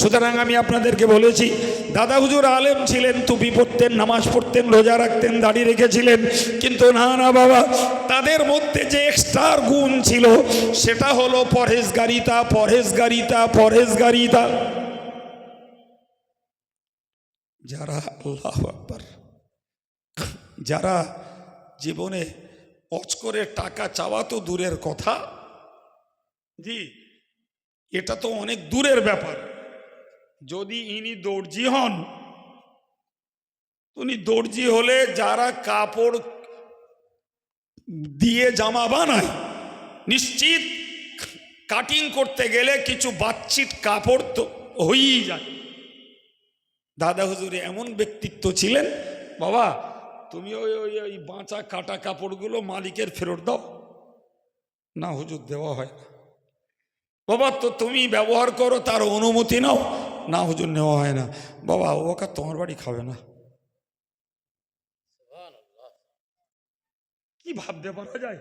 সুতরাং আমি আপনাদেরকে বলেছি, দাদা হুজুর আলেম ছিলেন টুপি পড়তেন, নামাজ পড়তেন, রোজা রাখতেন, দাড়ি রেখেছিলেন, কিন্তু না না বাবা, তাদের মধ্যে যে এক্সট্রার গুণ ছিল, সেটা হলো পরহেজগারিতা পরহেজগারিতা পরহেজগারিতা। যারা আল্লাহ আকবর, যারা জীবনে অচ করে টাকা চাওয়া তো দূরের কথা, জি, এটা তো অনেক দূরের ব্যাপার। যদি ইনি দর্জি হন উনি দর্জি হলে যারা কাপড় দিয়ে জামা বানায়, নিশ্চিত কাটিং করতে গেলে কিছু বাচ্চিট কাপড় তো হয়েই যায়। দাদা হুজুরে, এমন ব্যক্তিত্ব ছিলেন? বাবা, তুমি ওই ওই ওই বাঁচা কাটা কাপড়গুলো মালিকের ফেরত দাও। না হুজুর, দেওয়া হয় না। বাবা, তো তুমি ব্যবহার করো, তার অনুমতি নাও। না হুজুর নেওয়া হয় না। বাবা ওকা তোমার বাড়ি খাবে না। কি ভাবতে পারা যায়?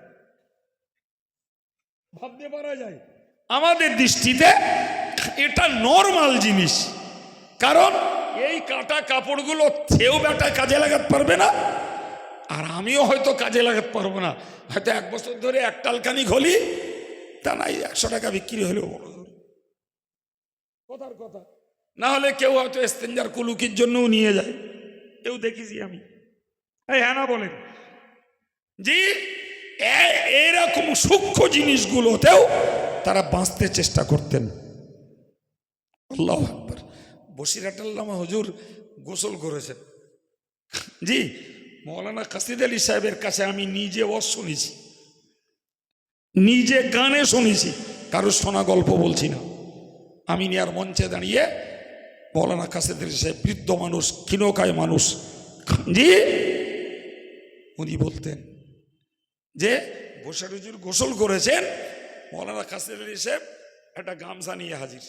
ভাবতে পারা যায়? আমাদের দৃষ্টিতে এটা নর্মাল জিনিস। কারণ এই কাটা কাপড়গুলো থেও বেটা কাজে লাগাতে পারবে না, আর আমিও হয়তো কাজে লাগাতে পারব না। হয়তো এক বছর ধরে এক টালকানি খলি তা নাই, একশো টাকা বিক্রি হলেও বড় কথার কথা। না হলে কেউ হয়তো এস্তেঞ্জার কুলুকির জন্যও নিয়ে যায়। কেউ দেখেছি আমি। হ্যাঁ না বলেন। জি এরকম সূক্ষ্ম জিনিসগুলোতেও তারা বাঁচতে চেষ্টা করতেন। আল্লাহ আকবর। বসিরাট আল্লামা হুজুর গোসল করেছেন। জি, মৌলানা কাসিদ আলী সাহেবের কাছে আমি নিজে ওয়াজ শুনেছি। নিজে কানে শুনেছি। কারোর শোনা গল্প বলছি না। আমি নিয়ার মঞ্চে দাঁড়িয়ে মৌলানা কাসিদ আলী সাহেব বৃদ্ধ মানুষ, ক্ষীণকায় মানুষ জি উনি বলতেন, যে বসে হুজুর গোসল করেছেন? মৌলানা কাসিদ আলী সাহেব একটা গামছা নিয়ে হাজির।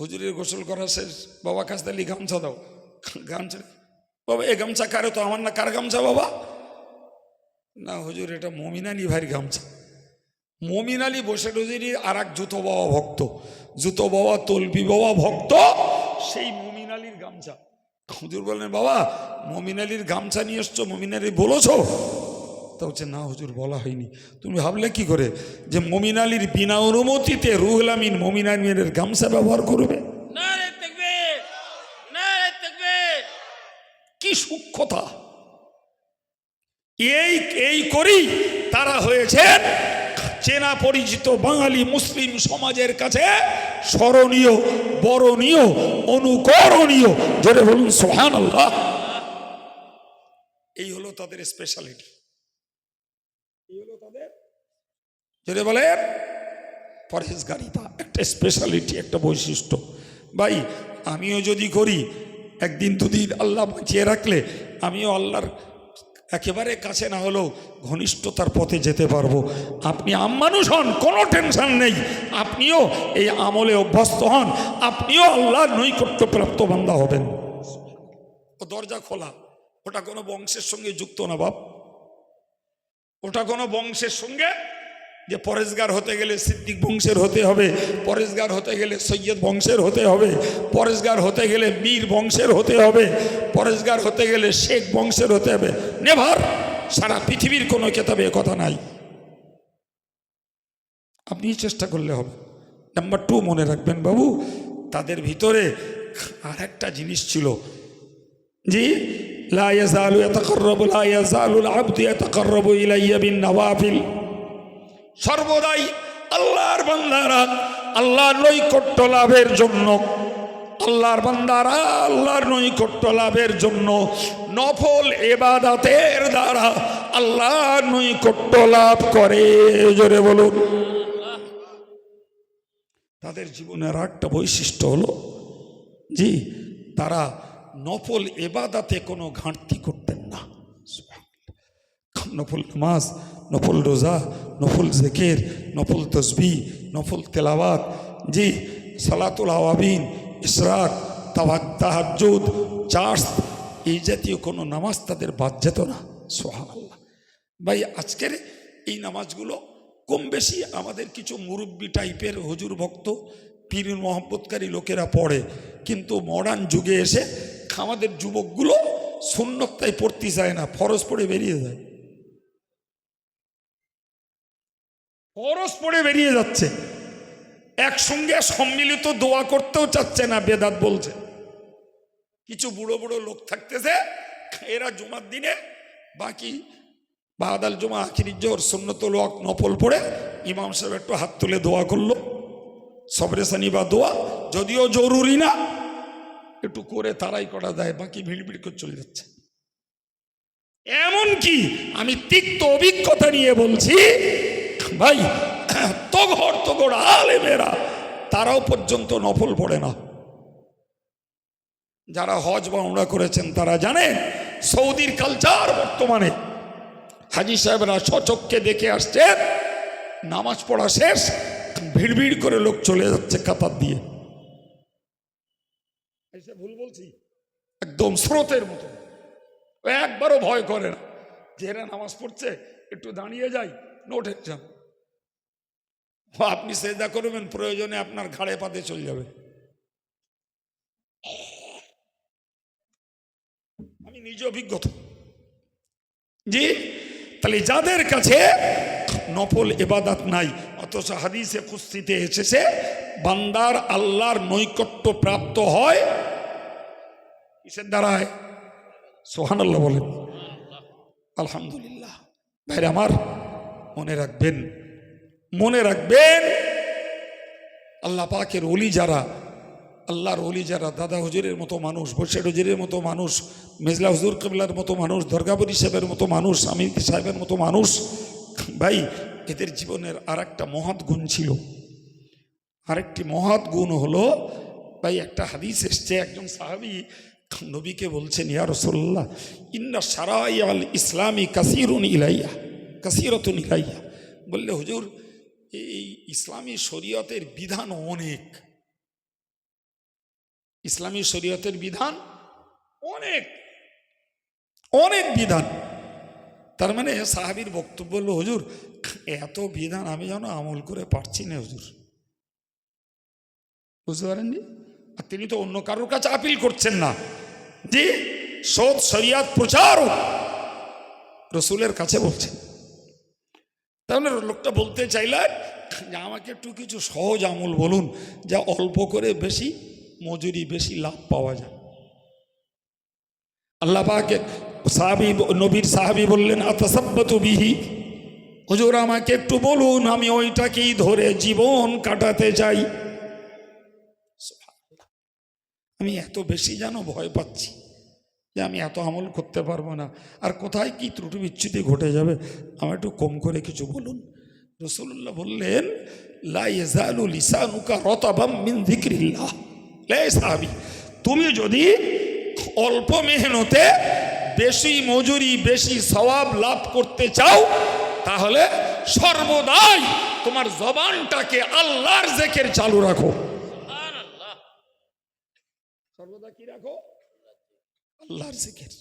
হুজুরের গোসল করা শেষ, বাবা কাসিদ আলী গামছা দাও। গামছা, বাবা, এ গামছা কারে? তো আমার না কার গামছা, বাবা? না, হুজুর, এটা মমিন ভাইয়ের গামছা। মমিন আলী বসে হুজুরি আর এক জুতো বাবা ভক্ত। জুতো বাবা তলবি বাবা ভক্ত। সেই মমিন আলীর গামছা। হুজুর বললেন বাবা মমিন আলীর গামছা নিয়ে এসছো মমিন আলী বলেছ? তা হচ্ছে না হুজুর বলা হয়নি। তুমি ভাবলে কি করে যে মমিন আলীর বিনা অনুমতিতে রুহুল আমিন মমিন আমিনের গামছা ব্যবহার করবে? কি সূক্ষ্মতা। এই এই করেই তারা হয়েছেন চেনা পরিচিত বাঙালি মুসলিম সমাজের কাছে স্মরণীয়, বরণীয়, অনুকরণীয়। জোরে বলুন সোহান আল্লাহ এই হলো তাদের স্পেশালিটি এই হলো তাদের জোরে পরহেজগারিতা, একটা স্পেশালিটি একটা বৈশিষ্ট্য। ভাই, আমিও যদি করি, একদিন দুদিন আল্লাহ বাঁচিয়ে রাখলে, আমিও আল্লাহর একেবারে কাছে না হলেও ঘনিষ্ঠতার পথে যেতে পারব। আপনি আমমানুষ হন, কোনো টেনশন নেই। আপনিও এই আমলে অভ্যস্ত হন। আপনিও আল্লাহর নৈকট্যপ্রাপ্ত বান্ধা হবেন। ও দরজা খোলা। ওটা কোনো বংশের সঙ্গে যুক্ত না বাপ। ওটা কোনো বংশের সঙ্গে যে পরেশগার হতে গেলে সিদ্দিক বংশের হতে হবে, পরেশগার হতে গেলে সৈয়দ বংশের হতে হবে, পরেশগার হতে গেলে মীর বংশের হতে হবে, পরেশগার হতে গেলে শেখ বংশের হতে হবে। নেভার! সারা পৃথিবীর কোনো কেতাবে কথা নাই। আপনি চেষ্টা করলে হবে। নাম্বার টু মনে রাখবেন বাবু, তাদের ভিতরে আর একটা জিনিস ছিল। জি, লা ইয়াজালু ইয়াতাকাররাবু, লা ইয়াজালু আল এত ইয়াতাকাররাবু ইলাইয়া বিন নাওয়াফিল। সর্বদাই আল্লাহর বান্দারা আল্লাহর নৈকট্য লাভের জন্য, আল্লাহর বান্দারা আল্লাহর নৈকট্য লাভের জন্য নফল এবাদাতের দ্বারা আল্লাহর নৈকট্য লাভ করে। জোরে বলুন। তাদের জীবনের একটা বৈশিষ্ট্য হলো, জি, তারা নফল এবাদাতে কোনো ঘাটতি করতেন নফল নামাজ, নফল রোজা, নফল জেকের, নফল তসবি নফল তেলাওয়াত। জি, সালাতুল আওয়াবিন ইসরাক তাবাক তাহাজুদ চার্স এই জাতীয় কোনো নামাজ তাদের বাদ যেত না। সোহান আল্লাহ ভাই, আজকের এই নামাজগুলো কম বেশি আমাদের কিছু মুরব্বী টাইপের হুজুর ভক্ত, পীর মহব্বতকারী লোকেরা পড়ে। কিন্তু মডার্ন যুগে এসে আমাদের যুবকগুলো শূন্যতায় পড়তে চায় না, ফরজ পড়ে বেরিয়ে যায়। ফরজ পড়ে বেরিয়ে যাচ্ছে। একসঙ্গে সম্মিলিত দোয়া করতেও চাচ্ছে না, বেদাত বলছে। কিছু বুড়ো বুড়ো লোক থাকতেছে, এরা জুমার দিনে বাকি বাদাল জমা, আখিরি জোর সুন্নতুল ওয়াক নফল পড়ে ইমাম সাহেব একটু হাত তুলে দোয়া করল। সবরেসানি বা দোয়া, যদিও জরুরি না, একটু করে তারাই করা যায়, বাকি ভিড় ভিড় করে চলে যাচ্ছে। এমন কি আমি তিক্ত অভিজ্ঞতা নিয়ে বলছি ভাই, তগড় আলে মেরা তারাও পর্যন্ত নফল পড়ে না। যারা হজ বা উমরা করেছেন, তারা জানেন, সৌদির কালচার বর্তমানে। হাজি সাহেবরা সচককে দেখে আসছেন, নামাজ পড়া শেষ, ভিড় ভিড় করে লোক চলে যাচ্ছে কাতার দিয়ে। ভুল বলছি? একদম স্রোতের মতো। একবারও ভয় করে না। যে নামাজ পড়ছে, একটু দাঁড়িয়ে যাই, নোট এক্সাম। আপনি সেজা করবেন, প্রয়োজনে আপনার ঘাড়ে পাতে চলে যাবে। আমি নিজে অভিজ্ঞতা। জি, তাহলে যাদের কাছে নফল এবাদাত নাই, অথচ হাদিসে কুস্তিতে এসেছে, বান্দার আল্লাহর নৈকট্য প্রাপ্ত হয়, কিসের দ্বারায়? সোহান আল্লাহ বলেন। আলহামদুলিল্লাহ। ভাইরে আমার মনে রাখবেন মনে রাখবেন, আল্লাহ পাকের অলি যারা, আল্লাহর অলি যারা দাদা হুজুরের মতো মানুষ বসের হুজুরের মতো মানুষ, মেজলা হুজুর কেবলার মতো মানুষ দরগাবরী সাহেবের মতো মানুষ, আমির সাহেবের মতো মানুষ, ভাই, এদের জীবনের আর একটা মহৎ গুণ ছিল। আরেকটি মহৎ গুণ হলো, ভাই, একটা হাদিস এসছে, একজন সাহাবি নবীকে বলছেন, ইয়া রসল্লাহ ইন্না সারাই আল ইসলামী কাসিরুন ইলাইয়া, কাসিরতুন ইলাইয়া। বললে, হুজুর এই ইসলামী শরীয়তের বিধান অনেক। ইসলামী শরীয়তের বিধান অনেক। অনেক বিধান। তার মানে সাহাবির বক্তব্য হলো, হুজুর, এত বিধান আমি যেন আমল করে পারছি না, হুজুর। বুঝতে পারেননি? আর তিনি তো অন্য কারোর কাছে আপিল করছেন না। জি, সৎ শরিয়াত প্রচার রসুলের কাছে বলছেন। তাহলে লোকটা বলতে চাইলেন যে আমাকে একটু কিছু সহজ আমল বলুন, যা অল্প করে বেশি মজুরি, বেশি লাভ পাওয়া যায়। আল্লাহ পাকে সাহাবি, নবীর সাহাবি বললেন, আতাসাব্বাতু বিহি। হুজুর, আমাকে একটু বলুন, আমি ওইটাকেই ধরে জীবন কাটাতে চাই। আমি এত বেশি যেন ভয় পাচ্ছি। যে আমি এত আমল করতে পারব না। আর কোথায় কি ত্রুটি বিচ্ছুতি ঘটে যাবে আমার একটু কম করে কিছু বলুন। রসুল্লাহ বললেন তুমি যদি অল্প মেহনতে বেশি মজুরি, বেশি সওয়াব লাভ করতে চাও, তাহলে সর্বদাই তোমার জবানটাকে আল্লাহর জেকের চালু রাখো। সর্বদা কি রাখো? আল্লাহর জিকির।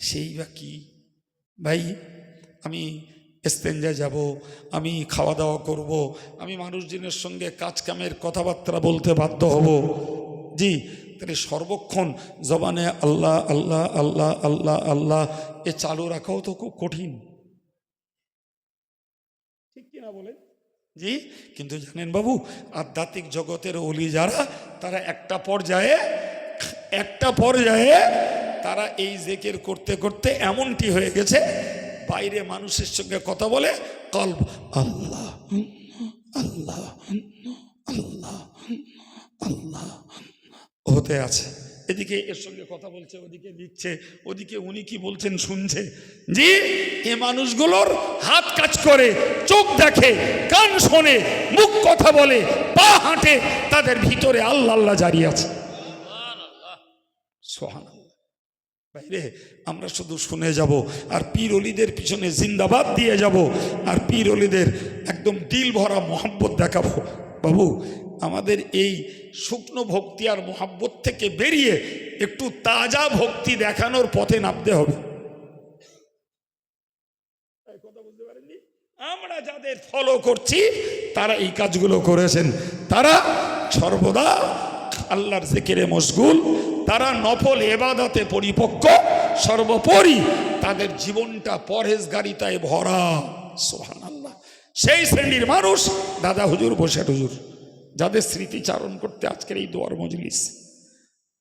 সেই বা কি? ভাই, আমি এস্তেঞ্জা যাব, আমি খাওয়া দাওয়া করব, আমি মানুষজনের সঙ্গে কাজ কামের কথাবার্তা বলতে বাধ্য হব। জি, তাহলে সর্বক্ষণ জবানে আল্লাহ আল্লাহ আল্লাহ আল্লাহ আল্লাহ, এ চালু রাখাও তো খুব কঠিন। ঠিক কিনা বলে জি, কিন্তু জানেন বাবু, আধ্যাত্মিক জগতের অলি যারা, তারা একটা পর্যায়ে একটা পর্যায়ে তারা এই জেকের করতে করতে এমনটি হয়ে গেছে, বাইরে মানুষের সঙ্গে কথা বলে কল্প আল্লাহ আল্লাহ আল্লাহ আল্লাহ হতে আছে। এদিকে এর সঙ্গে কথা বলছে, ওদিকে লিখছে ওদিকে উনি কি বলছেন শুনছে? জি, এ মানুষগুলোর হাত কাজ করে, চোখ দেখে, কান শোনে, মুখ কথা বলে, পা হাঁটে, তাদের ভিতরে আল্লাহ আল্লাহ জারি আছে। সোহান বাইরে, আমরা শুধু শুনে যাব আর পীর অলিদের পিছনে জিন্দাবাদ দিয়ে যাব আর পীর অলিদের একদম দিল ভরা মোহাব্বত দেখাবো। বাবু, আমাদের এই শুকনো ভক্তি আর মোহাব্বত থেকে বেরিয়ে একটু তাজা ভক্তি দেখানোর পথে নামতে হবে। কথা আমরা যাদের ফলো করছি, তারা এই কাজগুলো করেছেন। তারা সর্বদা আল্লাহর জেকেরে মশগুল, তারা নফল এবাদতে পরিপক্ক, সর্বোপরি তাদের জীবনটা পরহেজগারিতায় ভরা। সোহান আল্লাহ সেই শ্রেণির মানুষ, দাদা হুজুর, বসে হুজুর। যাদের স্মৃতিচারণ করতে আজকের এই দোয়ার মজলিস।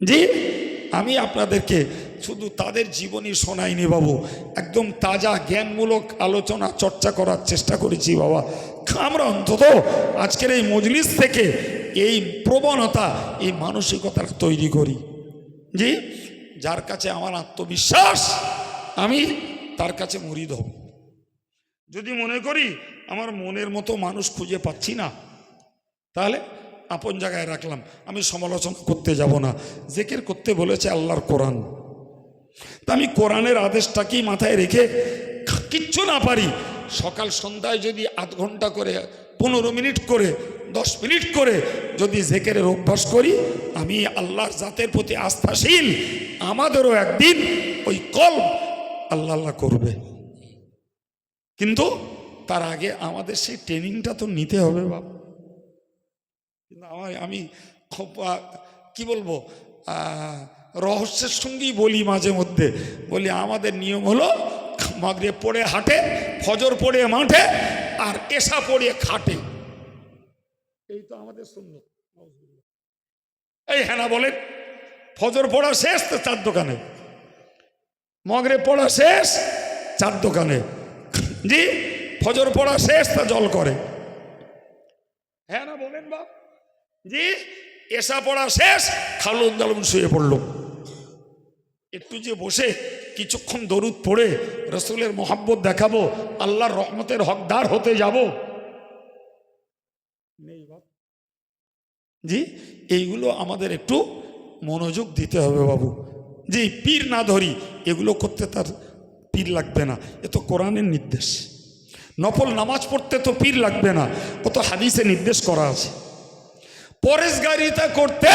জি, আমি আপনাদেরকে শুধু তাদের জীবনী শোনাইনি বাবু। একদম তাজা, জ্ঞানমূলক আলোচনা, চর্চা করার চেষ্টা করেছি বাবা। আমরা অন্তত আজকের এই মজলিস থেকে এই প্রবণতা, এই মানসিকতা তৈরি করি। জি? যার কাছে আমার আত্মবিশ্বাস, আমি তার কাছে মরিদ হব। যদি মনে করি আমার মনের মতো মানুষ খুঁজে পাচ্ছি না, তাহলে আপন জায়গায় রাখলাম। আমি সমালোচনা করতে যাব না। জেকের করতে বলেছে আল্লাহর কোরআন। তা আমি কোরআনের আদেশটাকেই মাথায় রেখে কিচ্ছু না পারি। সকাল সন্ধ্যায় যদি আধ ঘণ্টা করে, পনেরো মিনিট করে দশ মিনিট করে যদি জেকেরের অভ্যাস করি, আমি আল্লাহর জাতের প্রতি আস্থাশীল, আমাদেরও একদিন ওই কল আল্লাহ আল্লাহ করবে। কিন্তু তার আগে আমাদের সেই ট্রেনিংটা তো নিতে হবে বাবা কিন্তু আমার আমি খুব কি বলব রহস্যের সঙ্গেই বলি মাঝে মধ্যে। বলি আমাদের নিয়ম হলো মাগরে পড়ে হাটে, ফজর পড়ে মাঠে, আর এসা পড়ে খাটে। এই তো আমাদের শূন্য এই হ্যাঁ না বলেন ফজর পড়া শেষ তো চার দোকানে। মগরে পড়া শেষ, চার দোকানে। জি, ফজর পড়া শেষ তা জল করে। হ্যাঁ না বলেন বাপ, জি, এসা পড়া শেষ খালুন দালুন শুয়ে পড়ল। একটু যে বসে, কিছুক্ষণ দরুদ পড়ে, রসুলের মোহাব্বত দেখাবো, আল্লাহর রহমতের হকদার হতে যাব নেই বাপ জি, এইগুলো আমাদের একটু মনোযোগ দিতে হবে বাবু। জি পীর না ধরি, এগুলো করতে তার পীর লাগবে না। এ তো কোরআনের নির্দেশ। নফল নামাজ পড়তে তো পীর লাগবে না। ও তো হাদিসে নির্দেশ করা আছে। পরেশগারিতা করতে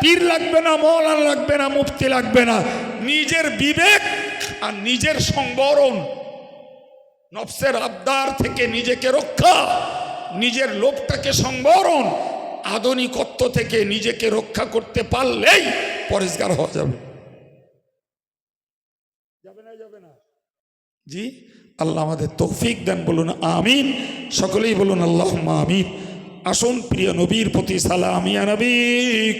পীর লাগবে না মৌলান লাগবে না, মুফতি লাগবে না। নিজের বিবেক আর নিজের সংবরণ, নফসের আবদার থেকে নিজেকে রক্ষা, নিজের লোভটাকে সংবরণ আধুনিকত্ব থেকে নিজেকে রক্ষা করতে পারলেই পরিষ্কার হওয়া যাবে। না যাবে না। জি আল্লাহ আমাদের তৌফিক দেন বলুন আমিন। সকলেই বলুন আল্লাহ আমিন। আসুন প্রিয় নবীর প্রতি সালামিয়া নবীক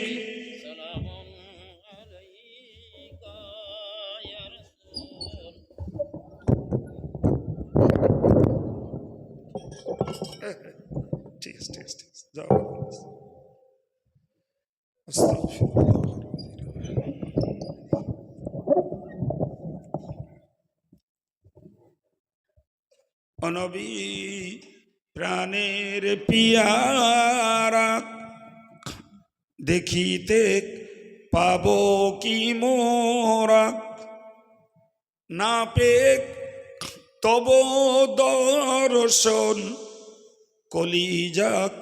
ঠিক আছে ঠিক আছে ঠিক আছে। যাও। অনবী প্রাণের পিয়ারা দেখিতে পাব কি মোরা না পেক তব দর্শন কলিজাক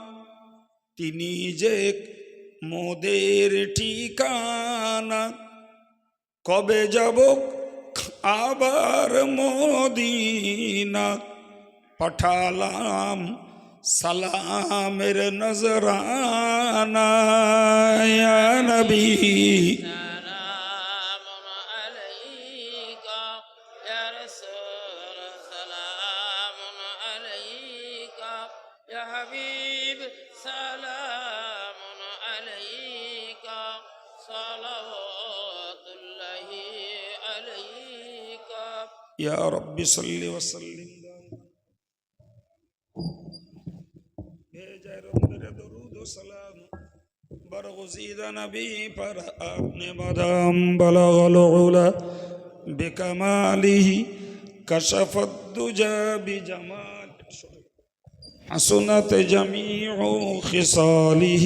তিনি যে মোদের ঠিকানা কবে যাব আবার মদিনা? পঠালাম সালামের নজরানা নবী। عليك صلوات الله عليك يا رب صل وسلم سلام برغزيد نبي پر اپنے مدام بلغ العلا بكماله كشف الدجى بجمال حسنت جميع خصاله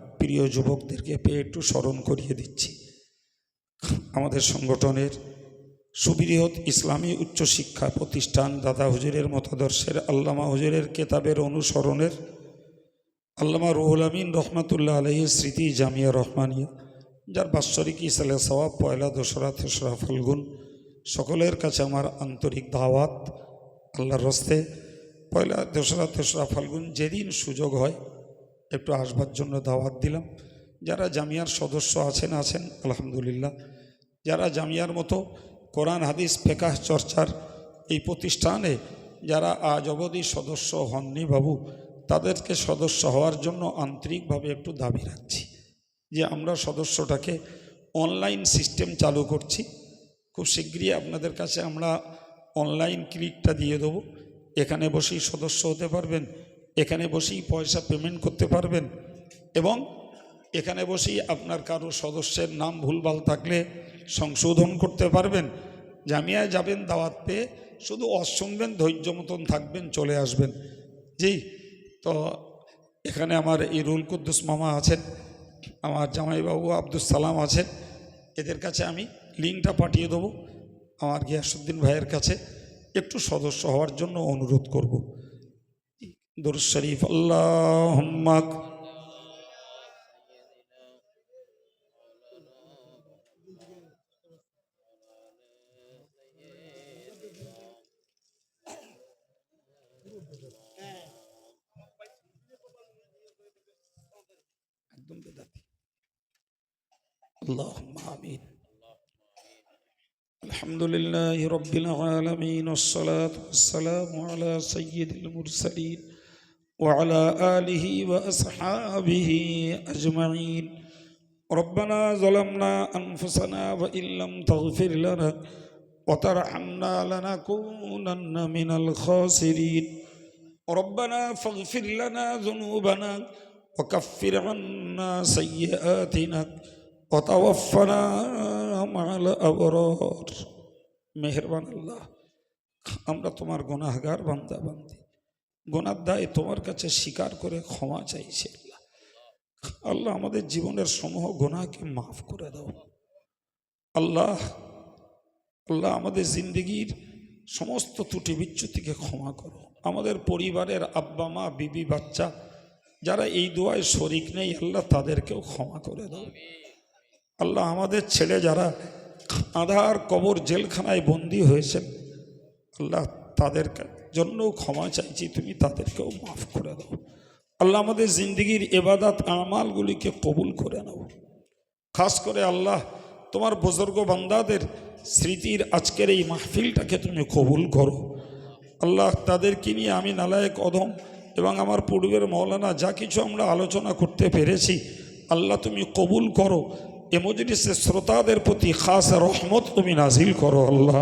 প্রিয় যুবকদেরকে পেয়ে একটু স্মরণ করিয়ে দিচ্ছি। আমাদের সংগঠনের সুবৃহৎ ইসলামী উচ্চশিক্ষা প্রতিষ্ঠান দাদা হুজুরের মতাদর্শের আল্লামা হুজুরের কেতাবের অনুসরণের আল্লামা রুহুল আমিন রহমাতুল্লাহ আলহী স্মৃতি জামিয়া রহমানিয়া, যার বাৎসরিক ইসালে সওয়াব পয়লা দোসরা তেসরা ফাল্গুন, সকলের কাছে আমার আন্তরিক দাওয়াত, আল্লাহর রস্তে পয়লা দোসরা তেসরা ফাল্গুন যেদিন সুযোগ হয় একটু আসবার জন্য দাওয়াত দিলাম। যারা জামিয়ার সদস্য আছেন আছেন, আলহামদুলিল্লাহ। যারা জামিয়ার মতো কোরআন, হাদিস, ফেকাহ চর্চার এই প্রতিষ্ঠানে যারা আজ অবধি সদস্য হননি বাবু, তাদেরকে সদস্য হওয়ার জন্য আন্তরিকভাবে একটু দাবি রাখছি যে আমরা সদস্যটাকে অনলাইন সিস্টেম চালু করছি। খুব শীঘ্রই আপনাদের কাছে আমরা অনলাইন ক্লিকটা দিয়ে দেবো। এখানে বসেই সদস্য হতে পারবেন। এখানে বসেই পয়সা পেমেন্ট করতে পারবেন এবং এখানে বসেই আপনার কারও সদস্যের নাম ভুলভাল থাকলে সংশোধন করতে পারবেন। জামিয়ায় যাবেন, দাওয়াত পেয়ে শুধু অস শুনবেন ধৈর্য মতন থাকবেন, চলে আসবেন। জি, তো এখানে আমার এই রুল কুদ্দুস মামা আছেন, আমার জামাইবাবু আব্দুল সালাম আছেন। এদের কাছে আমি লিঙ্কটা পাঠিয়ে দেবো। আমার গিয়াসুদ্দিন ভাইয়ের কাছে একটু সদস্য হওয়ার জন্য অনুরোধ করব। درود الشريف. اللهم اللهم آمين. الحمد لله رب العالمين والصلاة والسلام على سيد المرسلين وعلى آله وأصحابه أجمعين ربنا ظلمنا أنفسنا وإن لم تغفر لنا وترحمنا لنكونن من الخاسرين ربنا فاغفر لنا ذنوبنا وكفر عنا سيئاتنا وتوفنا مع الأبرار মেহরবান আল্লাহ আমরা তোমার গুনাহগার বান্দা বান্দি গোনার দায় তোমার কাছে স্বীকার করে ক্ষমা চাইছে আল্লাহ আমাদের জীবনের সমূহ গোনাকে মাফ করে দাও। আল্লাহ আল্লাহ আমাদের জিন্দগির সমস্ত ত্রুটি বিচ্যুতিকে ক্ষমা করো। আমাদের পরিবারের আব্বা মা, বিবি, বাচ্চা, যারা এই দোয়ায় শরিক নেই, আল্লাহ তাদেরকেও ক্ষমা করে দাও। আল্লাহ আমাদের ছেলে যারা আধার কবর জেলখানায় বন্দি হয়েছেন আল্লাহ তাদের জন্যও ক্ষমা চাইছি, তুমি তাদেরকেও মাফ করে দাও। আল্লাহ আমাদের জিন্দগির এবাদাত আমালগুলিকে কবুল করে নাও। খাস করে আল্লাহ, তোমার বুজুর্গ বান্দাদের স্মৃতির আজকের এই মাহফিলটাকে তুমি কবুল করো। আল্লাহ, তাদেরকে নিয়ে আমি নালায়ক অধম এবং আমার পূর্বের মৌলানা যা কিছু আমরা আলোচনা করতে পেরেছি, আল্লাহ তুমি কবুল করো। এ মজলিসের শ্রোতাদের প্রতি খাস রহমত তুমি নাজিল করো, আল্লাহ।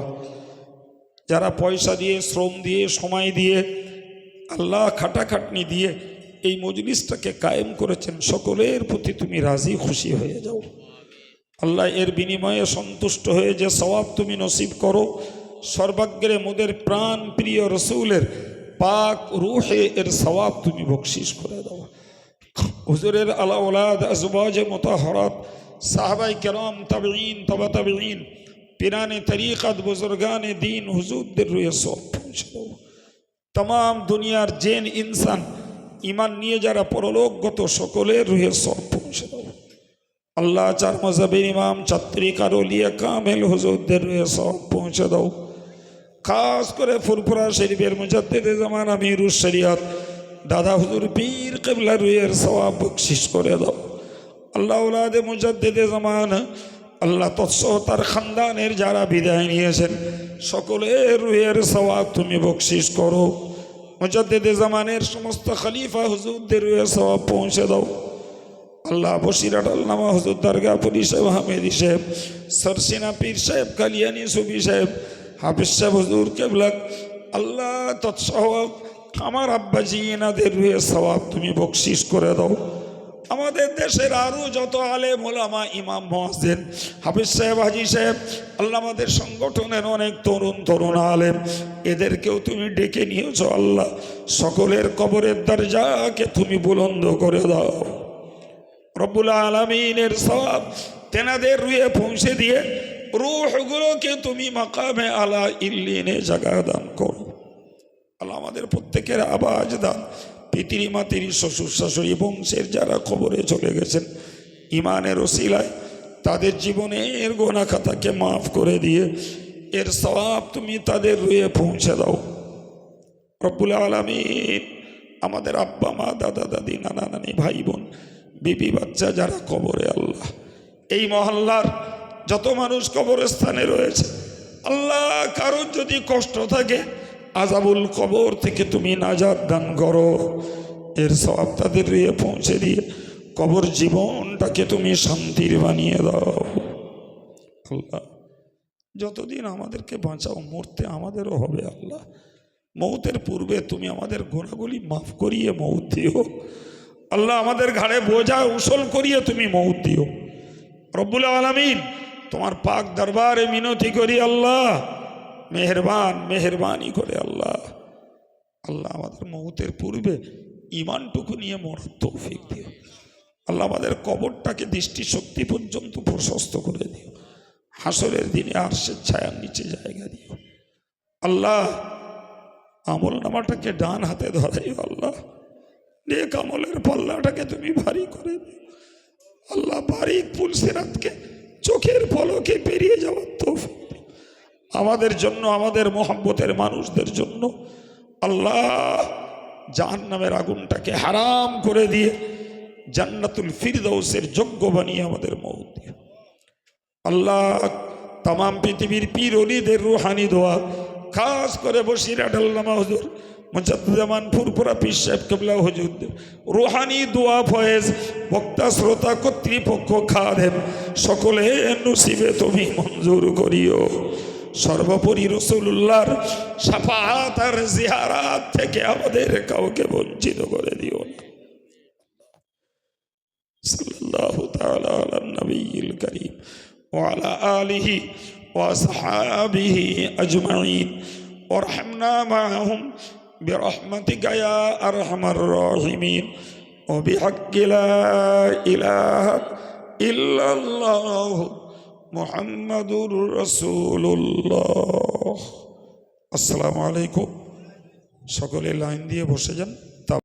যারা পয়সা দিয়ে, শ্রম দিয়ে, সময় দিয়ে, আল্লাহ খাটাখাটনি দিয়ে এই মজলিসটাকে কায়েম করেছেন, সকলের প্রতি তুমি রাজি, খুশি হয়ে যাও। আল্লাহ এর বিনিময়ে সন্তুষ্ট হয়ে যে সওয়াব তুমি নসিব করো, সর্বাগ্রে মোদের প্রাণ প্রিয় রসুলের পাক রুহে এর সওয়াব তুমি বকশিস করে দাও। হুজুরের আলা ওলাদ আজবাজে মোতাহরাত, সাহাবাই কেরাম তাবেইন তবা তাবেইন পিরানে তরিকাত বুজুর্গানে দিন হুজুরদের রুয়ে সব পৌঁছে দাও তাম দুনিয়ার জেন ইনসান ইমান নিয়ে যারা পরলোকগত সকলের রুহে সব পৌঁছে দাও আল্লাহ চার মজাবের ইমাম ছাত্রী কারলিয়া কামেল হুজুরদের রুহে সব পৌঁছে দাও খাস করে ফুরফুরা শরীফের মুজাদ্দেদে জামান আমিরুস শরিয়াত দাদা হুজুর পীর কেবলা রুয়ের সওয়াব বকশিস করে দাও আল্লাহ উলাদে মুজাদ্দেদে জামান আল্লাহ তৎসহ তার খানদানের যারা বিদায় নিয়েছেন, সকলের রুহের সওয়াব তুমি বকশিস করো। মুজাদ্দেদে জামানের সমস্ত খলিফা হুজুরদের রুয়ে সওয়াব পৌঁছে দাও। আল্লাহ বসিরাট আল্লামা হুজুর দরগা পুরি সাহেব, হামেদি সাহেব সরসিনা পীর সাহেব, কালিয়ানি সুবি সাহেব, হাফিজ সাহেব, হুজুর কেবলাক, আল্লাহ তৎসহ আমার আব্বাজি এনাদের সওয়াব তুমি বকশিস করে দাও। আমাদের দেশের আরও যত আলেম ওলামা, ইমাম মহাজেন হাফিজ সাহেব, হাজি সাহেব আল্লাহ আমাদের সংগঠনের অনেক তরুণ তরুণ আলেম, এদেরকেও তুমি ডেকে নিয়েছ আল্লাহ। সকলের কবরের দরজাকে তুমি বুলন্দ করে দাও। রব্বুল আলমিনের সব তেনাদের রুয়ে পৌঁছে দিয়ে রুহগুলোকে তুমি মাকামে আলা ইল্লিনে জাগা দান করো। আল্লাহ আমাদের প্রত্যেকের আওয়াজ দান। পিতিরি মাতিরি শ্বশুর, শাশুড়ি বংশের যারা খবরে চলে গেছেন, ইমানের ওসিলায় তাদের জীবনের গোনা খাতাকে মাফ করে দিয়ে এর সবাব তুমি তাদের রুয়ে পৌঁছে দাও। রব্বুল আলমিন আমাদের আব্বা, মা, দাদা, দাদি, নানা, নানি, ভাই, বোন, বিবি, বাচ্চা যারা কবরে, আল্লাহ। এই মহল্লার যত মানুষ কবরস্থানে রয়েছে, আল্লাহ কারোর যদি কষ্ট থাকে আজাবুল কবর থেকে তুমি নাজাদ দান করো। এর সব তাদের ইয়ে পৌঁছে দিয়ে কবর জীবনটাকে তুমি শান্তির বানিয়ে দাও। আল্লাহ, যতদিন আমাদেরকে বাঁচাও, মরতে আমাদেরও হবে আল্লাহ। মৌতের পূর্বে তুমি আমাদের গোনাগুলি মাফ করিয়ে মৌত দিও। আল্লাহ আমাদের ঘাড়ে বোঝা উসল করিয়ে তুমি মৌত দিও। রব্বুল আলমিন, তোমার পাক দরবারে মিনতি করি আল্লাহ। মেহরবান, মেহরবানি করে আল্লাহ। আল্লাহ আমাদের মৌতের পূর্বে ইমানটুকু নিয়ে মরার তৌফিক দিও। আল্লাহ আমাদের কবরটাকে দৃষ্টিশক্তি পর্যন্ত প্রশস্ত করে দিও। হাসরের দিনে আরশের ছায়ার নিচে জায়গা দিও। আল্লাহ, আমল নামাটাকে ডান হাতে ধরাই আল্লাহ। নেক আমলের পাল্লাটাকে তুমি ভারী করে দিও। আল্লাহ বারিক পুলসিরাতকে চোখের পলকে পেরিয়ে যাওয়ার তৌফিক। আমাদের জন্য, আমাদের মোহাম্মতের মানুষদের জন্য আল্লাহ জাহান নামের আগুনটাকে হারাম করে দিয়ে জান্নাতুল ফিরদৌসের যোগ্য বানিয়ে আমাদের মৌত আল্লাহ তাম পৃথিবীর পীর অলিদের রুহানি দোয়া, খাস করে বসিরাট আল্লামা হজুর মুজাদ্দুজ্জামান ফুরফুরা পীর সাহেব কেবলা হুজুর, রুহানি দোয়া ফয়েজ, বক্তা শ্রোতা কর্তৃপক্ষ খাদেম সকলে নসিবে তুমি মঞ্জুর করিও। সর্বোপরি রসুল্লাহর সাফাহাত আর জিহারাত থেকে আমাদের কাউকে বঞ্চিত করে দিও না صلى الله تعالى على النبي الكريم وعلى آله وأصحابه أجمعين وارحمنا معهم برحمتك يا أرحم الراحمين وبحق لا إله إلا الله মোহাম্মদুর রসুল্লাহ আসসালামু আলাইকুম। সকলে লাইন দিয়ে বসে যান।